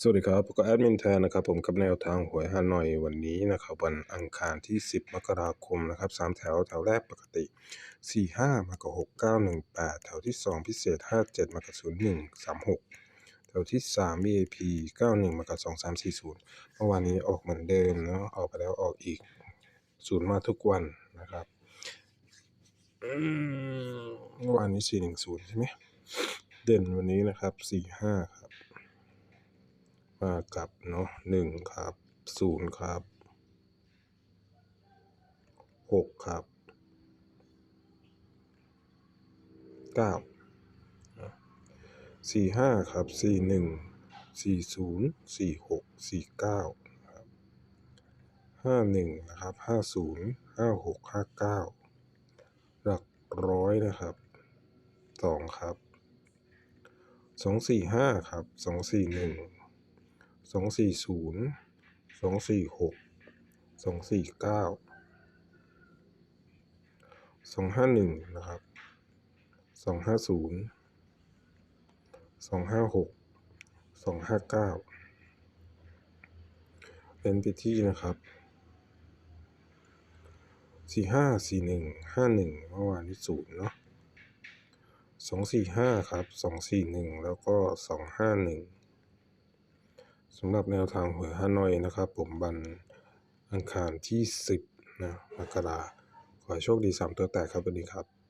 สวัสดีครับผมก็แอดมินแทนนะครับผมกับแนวทางหวยฮานอยวันนี้นะครับวันอังคารที่ 10 มกราคมนะครับสามแถวแถวแรกปกติ 45 มากับ 6918 แถวที่ 2 พิเศษ 57 มากับ 0136 แถวที่ 3 VIP 91 มากับ 2340 เมื่อวานนี้ออกเหมือนเดิมเนาะออกไปแล้วออกอีกศูนย์มาทุกวันนะครับเมื่อวานนี้ 410 ใช่ไหมเด่นวันนี้นะครับ 45 ครับ มากับเนาะหนึ่งครับศูนย์ครับหกครับเก้าสี่ห้าครับสี่หนึ่งสี่ศูนย์สี่หกสี่เก้าครับห้าหนึ่งนะครับห้าศูนย์ห้าหกห้าเก้าหลักร้อยนะครับสองครับสองสี่ห้าครับสองสี่หนึ่ง สองสี่ศูนย์สองสี่หกสองสี่เก้าสองห้าหนึ่งนะครับสองห้าศูนย์สองห้าหกสองห้าเก้าเป็นไปที่นะครับสี่ห้าสี่หนึ่งห้าหนึ่งเมื่อวานนี้ศูนย์เนาะสองสี่ห้าครับสองสี่หนึ่งแล้วก็สองห้าหนึ่ง สำหรับแนวทางหวยฮานอยนะครับ ผมวันอังคารที่ 10นะมกราขอโชคดี 3 ตัวแตกครับสวัสดีครับ